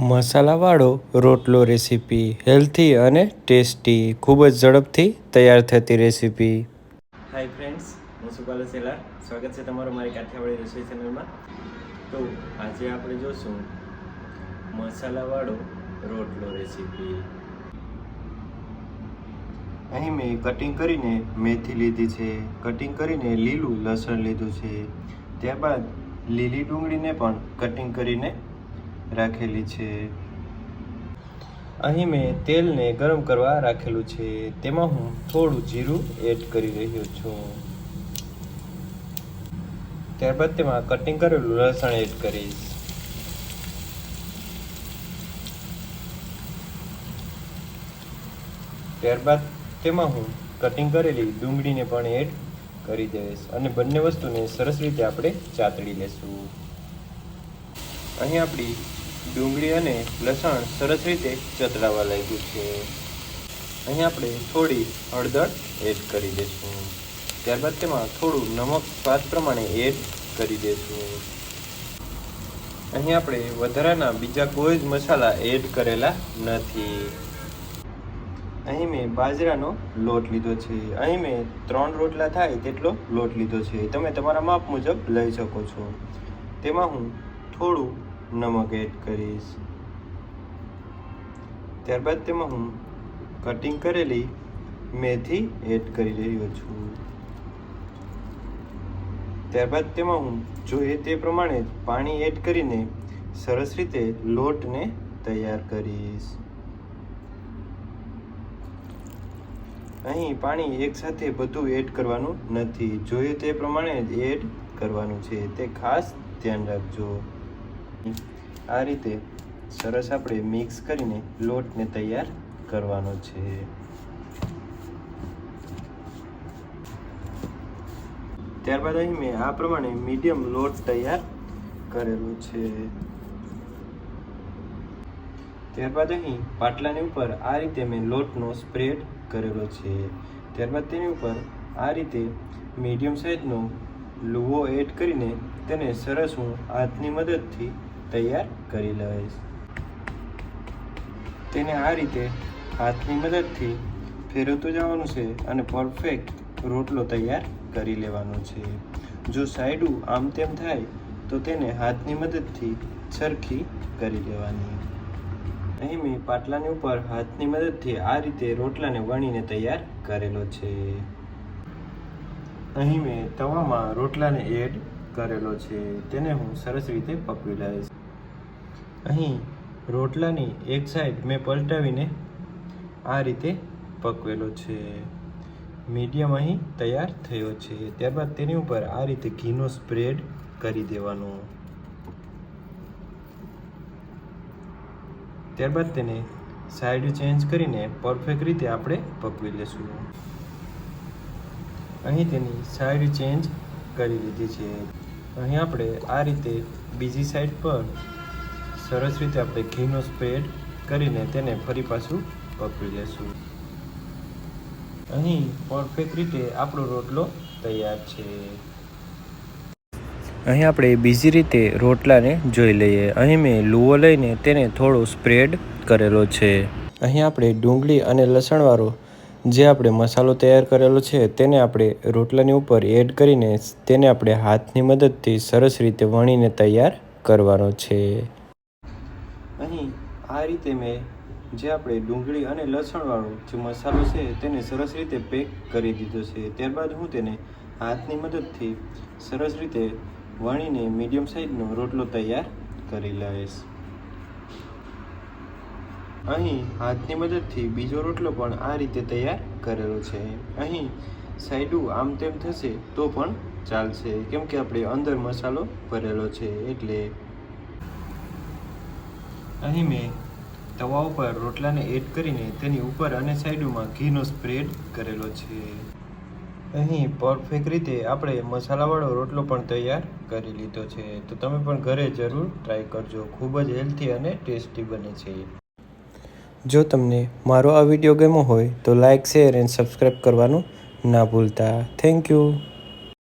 મસાલાવાળો રોટલો recipe healthy અને tasty, ખૂબ જ ઝડપથી તૈયાર થતી રેસીપી. હાય ફ્રેન્ડ્સ હું સુપાલ સેલા સ્વાગત છે તમારું મારી કાઠિયાવાડી રસોઈ ચેનલમાં તો આજે આપણે જોશું મસાલાવાળો રોટલો રેસીપી. અહીં મેં કટિંગ કરીને મેથી લીધી છે. કટિંગ કરીને લીલું લસણ લીધું છે. ત્યારબાદ લીલી ડુંગળીને પણ કટિંગ કરીને રાખેલી છે. અહીં મેં તેલને ગરમ કરવા રાખેલું છે. તેમાં હું થોડું જીરું એડ કરી રહ્યો છું. ત્યારબાદ તેમાં કટિંગ કરેલું લસણ એડ કરીશ. ત્યારબાદ તેમાં હું કટિંગ કરેલી ડુંગળીને પણ એડ કરી દઈશ અને બંને વસ્તુને સરસ રીતે આપણે ચાતડી લેશું. અહીં આપણી ડુંગળી અને લસણ સરસ રીતે ચતરાવા લાગ્યું છે. અહીં આપણે થોડી હળદર એડ કરી દઈશું. ત્યારબાદ તેમાં થોડું નમક સ્વાદ પ્રમાણે એડ કરી દઈશું. અહીં આપણે વધારાના બીજા કોઈ જ મસાલા એડ કરેલા નથી. અહીં મેં બાજરાનો લોટ લીધો છે. અહીં મેં ત્રણ રોટલા થાય તેટલો લોટ લીધો છે. તમે તમારા માપ મુજબ લઈ શકો છો. તેમાં હું થોડું નમક એડ કરીશ. ત્યારબાદ તેમાં હું કટિંગ કરેલી મેથી એડ કરી રહ્યો છું. ત્યારબાદ તેમાં હું જોઈએ તે પ્રમાણે પાણી એડ કરીને સરસ રીતે લોટને તૈયાર કરીશ. અહીં પાણી એકસાથે બધું એડ કરવાનું નથી. જોઈએ તે પ્રમાણે જ એડ કરવાનું છે, તે ખાસ ધ્યાન રાખજો. આ રીતે સરસ આપણે મિક્સ કરીને લોટને તૈયાર કરવાનો છે. ત્યારબાદ અહીં મેં આ પ્રમાણે મીડિયમ લોટ તૈયાર કરેલો છે. ત્યારબાદ અહીં પાટલાની ઉપર આ રીતે મેં લોટનો સ્પ્રેડ કરેલો છે. ત્યારબાદ તેની ઉપર આ રીતે મીડિયમ સાઇઝનો લુવો એડ કરીને તેને સરસ હું હાથની મદદથી તૈયાર કરી લઈશ. તેને આ રીતે હાથની મદદથી ફેરવતું જવાનું છે અને પરફેક્ટ રોટલો તૈયાર કરી લેવાનો છે. જો સાઈડું આમ તેમ થાય, તો તેને હાથની મદદથી સરખી કરી લેવાની. અહીં મેં પાટલાની ઉપર હાથની મદદથી આ રીતે રોટલાને વણીને તૈયાર કરેલો છે. અહીં મેં તવામાં રોટલાને એડ કરેલો છે, તેને હું સરસ રીતે પકવી લઈશ અહીં રોટલાની એક સાઈડ મેં પલટાવીને આ રીતે પકવેલો છે. મીડિયમ અહીં તૈયાર થયો છે, ત્યારબાદ તેની ઉપર આ રીતે ઘીનો સ્પ્રેડ કરી દેવાનો. ત્યારબાદ તેને સાઈડ ચેન્જ કરીને પરફેક્ટ રીતે આપણે પકવી લેશું. અહીં તેની સાઈડ ચેન્જ કરી દીધી છે. અહીં આપણે આ રીતે બીજી સાઈડ પર સરસ રીતે આપણે ઘીનો સ્પ્રેડ કરીને તેને ફરી પાછું પકવી લેશું અહીં પરફેક્ટ રીતે આપણો રોટલો તૈયાર છે. અહીં આપણે બીજી રીતે રોટલાને જોઈ લઈએ. અહીં મેં લુવો લઈને તેને થોડો સ્પ્રેડ કરેલો છે. અહીં આપણે ડુંગળી અને લસણવાળો જે આપણે મસાલો તૈયાર કરેલો છે, તેને આપણે રોટલાની ઉપર એડ કરીને તેને આપણે હાથની મદદથી સરસ રીતે વણીને તૈયાર કરવાનો છે. અહીં આ રીતે મેં જે આપણે ડુંગળી અને લસણવાળો જે મસાલો છે, તેને સરસ રીતે પેક કરી દીધો છે. ત્યારબાદ હું તેને હાથની મદદથી સરસ રીતે વણીને મીડિયમ સાઇઝનો રોટલો તૈયાર કરી લઈશ. અહીં હાથની મદદથી બીજો રોટલો પણ આ રીતે તૈયાર કરેલો છે. અહીં સાઈડું આમ તેમ થશે તો પણ ચાલશે, કેમ કે આપણે અંદર મસાલો ભરેલો છે એટલે. અહીં મેં તવા ઉપર રોટલાને એડ કરીને તેની ઉપર અને સાઈડમાં ઘીનો સ્પ્રેડ કરેલો છે. અહીં પરફેક્ટ રીતે આપણે મસાલાવાળો રોટલો પણ તૈયાર કરી લીધો છે. તો તમે પણ ઘરે જરૂર ટ્રાય કરજો. ખૂબ જ હેલ્થી અને ટેસ્ટી બને છે. જો તમને મારો આ વીડિયો ગમ્યો હોય તો લાઇક શેર એન્ડ સબસ્ક્રાઈબ કરવાનું ના ભૂલતા. Thank you